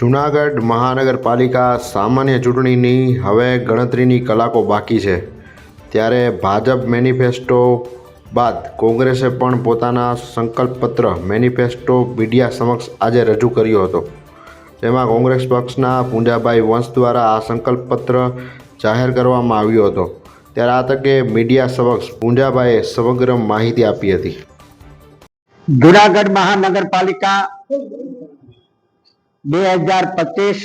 જૂનાગઢ મહાનગરપાલિકા સામાન્ય ચૂંટણીની હવે ગણતરીની કલાકો બાકી છે. ત્યારે ભાજપ મેનિફેસ્ટો બાદ કોંગ્રેસે પણ પોતાના સંકલ્પપત્ર મેનિફેસ્ટો મીડિયા સમક્ષ આજે રજૂ કર્યો હતો. જેમાં કોંગ્રેસ પક્ષના પૂંજાભાઈ વંશ દ્વારા આ સંકલ્પપત્ર જાહેર કરવામાં આવ્યો હતો. ત્યારે આ તકે મીડિયા સમક્ષ પૂંજાભાઈએ સમગ્ર માહિતી આપી હતી. જુનાગઢ મહાનગરપાલિકા બે હજાર પચીસ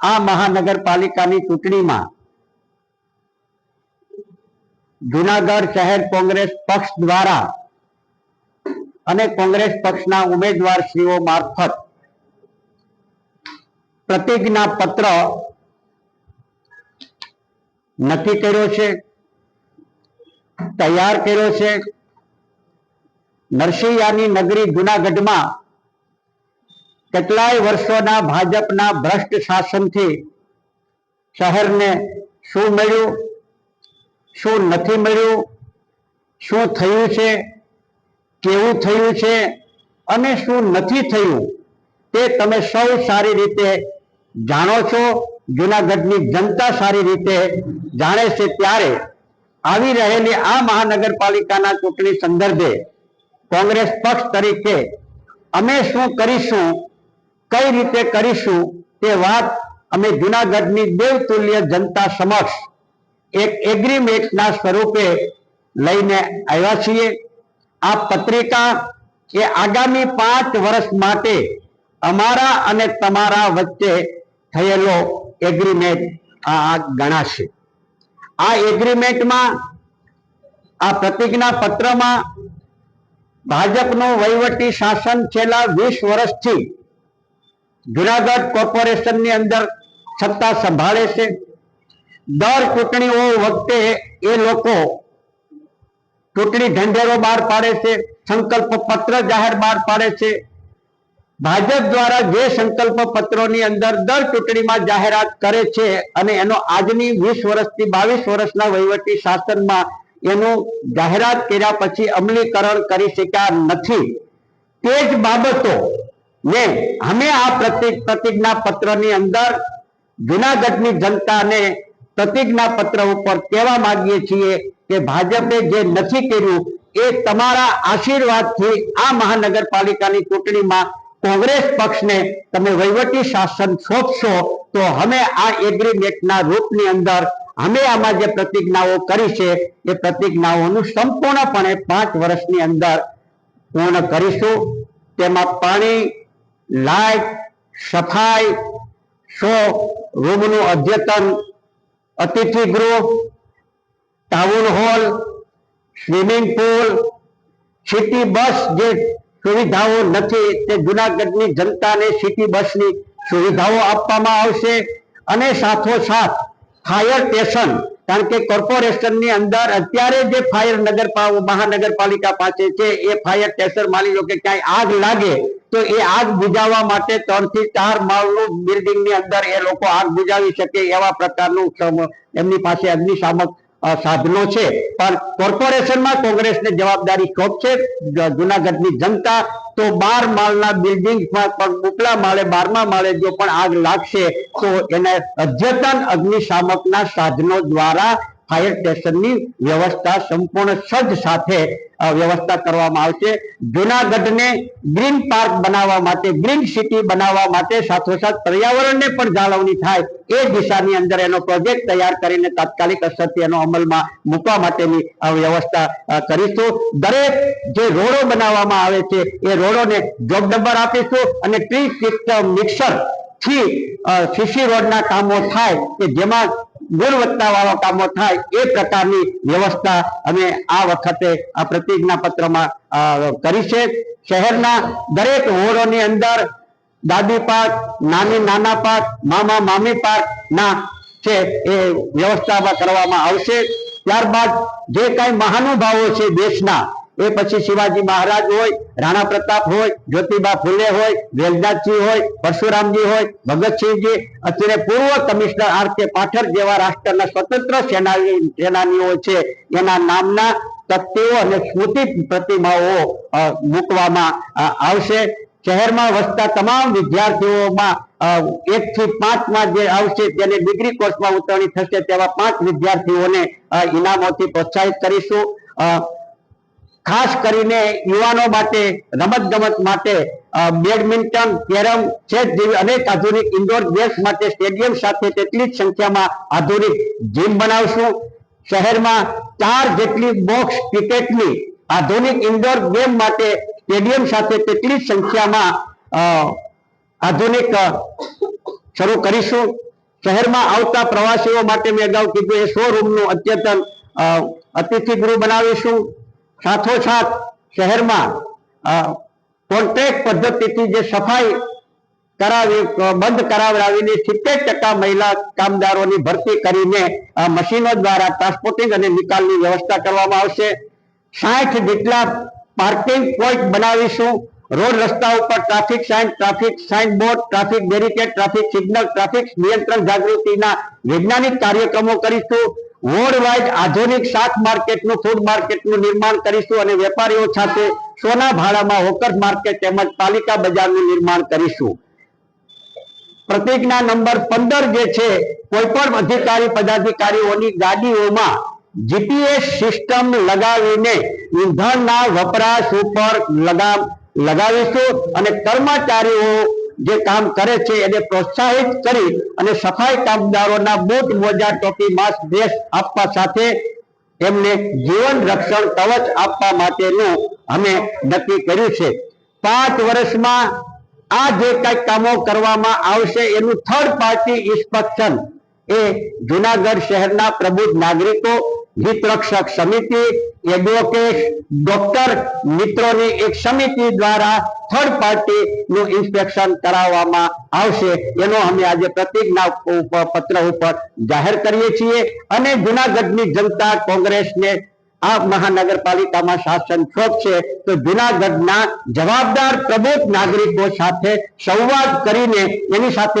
આ મહાનગરપાલિકાની ચૂંટણીમાં જુનાગઢ શહેર કોંગ્રેસ પક્ષ દ્વારા અને કોંગ્રેસ પક્ષના ઉમેદવારશ્રીઓ મારફત પ્રતિજ્ઞા પત્ર નક્કી કર્યો છે, તૈયાર કર્યો છે. નરસિંહયાની નગરી જુનાગઢમાં કેટલાય વર્ષોના ભાજપના ભ્રષ્ટ શાસનથી શહેરને શું મળ્યું? શું નથી મળ્યું? શું થયું છે? કેવું થયું છે? અને શું નથી થયું? તે તમે સૌ સારી રીતે જાણો છો. જુનાગઢની જનતા સારી રીતે જાણે છે ત્યારે આવી રહેલી આ મહાનગરપાલિકાના ચૂંટણી સંદર્ભે કોંગ્રેસ પક્ષ તરીકે અમે શું કરીશું, કઈ રીતે કરીશું, તે વાત અમે જુનાગઢની દેવતુલ્ય જનતા સમક્ષ એક એગ્રીમેન્ટના સ્વરૂપે લઈને આવ્યા છીએ. આ પત્રિકા એ આગામી પાંચ વર્ષ માટે અમારા અને તમારા વચ્ચે થયેલો એગ્રીમેન્ટ આ ગણાશે. આ એગ્રીમેન્ટમાં આ પ્રતિજ્ઞા પત્રમાં ભાજપનું વહીવટી શાસન છેલ્લા વીસ વર્ષથી જુનાગઢ કોર્પોરેશનની અંદર સત્તા સંભાળે છે. દર ચૂંટણીઓ વખતે એ લોકો ચૂંટણી ઢંઢેરો બહાર પાડે છે, સંકલ્પ પત્ર જાહેર બહાર પાડે છે. ભાજપ દ્વારા જે સંકલ્પ પત્રોની અંદર દર ચૂંટણીમાં જાહેરાત કરે છે અને એનો આજની વીસ વર્ષથી બાવીસ વર્ષના વહીવટી શાસનમાં એનું જાહેરાત કર્યા પછી અમલીકરણ કરી શક્યા નથી. તે જ બાબતો ને અમે આ પ્રતિ- પ્રતિજ્ઞા પત્રની અંદર જુનાગઢની જનતાને પ્રતિજ્ઞા પત્ર ઉપર કહેવા માંગીએ છીએ કે ભાજપે જે નથી કર્યું એ તમારા આશીર્વાદથી આ મહાનગરપાલિકાની ચૂંટણીમાં કોંગ્રેસ પક્ષને તમે વહીવટી શાસન સોંપશો તો અમે આ એગ્રીમેન્ટના રૂપની અંદર અમે આમાં જે પ્રતિજ્ઞાઓ કરી છે, એ પ્રતિજ્ઞાઓનું સંપૂર્ણપણે પાંચ વર્ષની અંદર પૂર્ણ કરીશું. તેમાં પાણી લાઇટ સફાઈ, શો, રૂમનું અદ્યતન, અતિથિ ગૃહ, town hall, swimming pool, city bus જે સુવિધાઓ નથી, તે જુનાગઢની જનતાને સિટી બસની સુવિધાઓ આપવામાં આવશે. અને સાથોસાથ ફાયર સ્ટેશન કારણ કે કોર્પોરેશનની અંદર અત્યારે જે ફાયર નગર મહાનગરપાલિકા પાસે છે, એ ફાયર સ્ટેશન માની લો કે ક્યાંય આગ લાગે, તો એ આગ બુજાવવા માટે ત્રણથી ચાર માળનું બિલ્ડિંગની અંદર એ લોકો આગ બુજાવી શકે એવા પ્રકારનું એમની પાસે અગ્નિશામક સાધનો છે. પણ કોર્પોરેશનમાં કોંગ્રેસને જવાબદારી સોંપશે છે. જુનાગઢની જનતા તો બાર માળના બિલ્ડિંગમાં પણ ઉપલા માળે, બારમા માળે જો પણ આગ લાગશે, તો એને અદ્યતન અગ્નિશામકના સાધનો દ્વારા ફાયર સ્ટેશનની વ્યવસ્થા સંપૂર્ણ સજ્જ સાથે વ્યવસ્થા કરવામાં આવશે. જુનાગઢને ગ્રીન પાર્ક બનાવવા માટે, ગ્રીન સિટી બનાવવા માટે સાથોસાથ પર્યાવરણને પણ જાળવણી થાય એ દિશાની અંદર એનો પ્રોજેક્ટ તૈયાર કરીને તાત્કાલિક અસરથી એનો અમલમાં મૂકવા માટેની વ્યવસ્થા કરીશું. દરેક જે રોડો બનાવવામાં આવે છે એ રોડોને જોબ નંબર આપીશું અને ટ્રી મિક્સરથી સીસી રોડના કામો થાય કે જેમાં ગુણવત્તા વાળા કામો થાય એ પ્રકારની વ્યવસ્થા અમે આ વખતે આ પ્રતિજ્ઞા પત્રમાં અ, કરી છે. શહેરના દરેક હોડોની અંદર દાદી પાક, નાની નાના પાક, મામા મામી પાક ના છે એ વ્યવસ્થામાં કરવામાં આવશે. ત્યારબાદ જે કાંઈ મહાનુભાવો છે દેશના, એ પછી શિવાજી મહારાજ હોય, રાણા પ્રતાપ હોય, જ્યોતિબા ફૂલે હોય વેલદાસજી હોય, પરશુરામજી હોય, ભગતસિંહજી, અત્યારે પૂર્વ કમિશનર આર કે પાઠક જેવા રાષ્ટ્રના સ્વતંત્ર સેનાની સેનાનીઓ છે, એના નામના તથ્યો અને સ્મૃતિ પ્રતિમાઓ મૂકવામાં આવશે. શહેરમાં વસતા તમામ વિદ્યાર્થીઓમાં એક થી પાંચમાં જે આવશે તેને ડિગ્રી કોર્સમાં ઉતરણી થશે તેવા પાંચ વિદ્યાર્થીઓને ઇનામોથી પ્રોત્સાહિત કરીશું. ખાસ કરીને યુવાનો માટે રમત ગમત માટે બેડમિન્ટન, કેરમ ચેસ જેવી અનેક આધુનિક ઇન્ડોર ગેમ્સ માટે સ્ટેડિયમ સાથે તેટલી જ સંખ્યામાં આધુનિક જીમ બનાવશું. શહેરમાં ચાર જેટલી બોક્સ ક્રિકેટની આધુનિક ઇન્ડોર ગેમ માટે સ્ટેડિયમ સાથે કેટલી સંખ્યામાં આધુનિક શરૂ કરીશું. શહેરમાં આવતા પ્રવાસીઓ માટે મેં અગાઉ કીધું એ સો રૂમનું અતિથિ ગૃહ બનાવીશું. સાથોસાથ શહેરમાં કોન્ટ્રાક્ટ પદ્ધતિથી જે સફાઈ કરાવી બંધ કરાવડાવીને સિત્તેર ટકા મહિલા કામદારોની ભરતી કરીને આ મશીનો દ્વારા ટ્રાન્સપોર્ટિંગ અને નિકાલની વ્યવસ્થા કરવામાં આવશે. સાઠ જેટલા પાર્કિંગ પોઈન્ટ બનાવીશું. રોડ રસ્તા ઉપર traffic sign traffic sign board traffic barricade, traffic signal, traffic નિયંત્રણ જાગૃતિના વૈજ્ઞાનિક કાર્યક્રમો કરીશું. વર્લ્ડ વાઇડ આધુનિક શાક માર્કેટનું ફૂડ માર્કેટનું નિર્માણ કરીશું અને વેપારીઓ સાથે સોના ભાડામાં હોકર માર્કેટ તેમજ પાલિકા બજારનું નિર્માણ કરીશું. પ્રતિજ્ઞા નંબર પંદર જે છે, કોઈ પણ અધિકારી, પદાધિકારીઓની ગાડીઓમાં જીપીએસ સિસ્ટમ લગાવીને ઈંધણના વપરાશ ઉપર લગામ લગાવીશું અને કર્મચારીઓ જે કામ કરે છે એને પ્રોત્સાહિત કરી અને સફાઈ કામદારોના બૂટ મોજા ટોપી માસ્ક ડ્રેસ આપવા સાથે એમને જીવન રક્ષણ કવચ આપવા માટેનું અમે નક્કી કર્યું છે. પાંચ વર્ષમાં આ જે કઈ કામો કરવામાં આવશે એનું થર્ડ પાર્ટી ઇન્સ્પેક્શન એ જુનાગઢ શહેરના પ્રબુદ્ધ નાગરિકો હિતરક્ષક સમિતિ, એડવોકેટ, ડોક્ટર મિત્રોની એક સમિતિ દ્વારા થર્ડ પાર્ટી નું ઇન્સ્પેક્શન કરાવવામાં આવશે. એનો અમે આજે પ્રતિજ્ઞા પત્ર ઉપર જાહેર કરીએ છીએ. અને જુનાગઢની જનતા કોંગ્રેસને આ મહાનગરપાલિકામાં શાસન છે, તો જુનાગઢના જવાબદાર પ્રબુદ્ધ નાગરિકો સાથે સંવાદ કરીને એની સાથે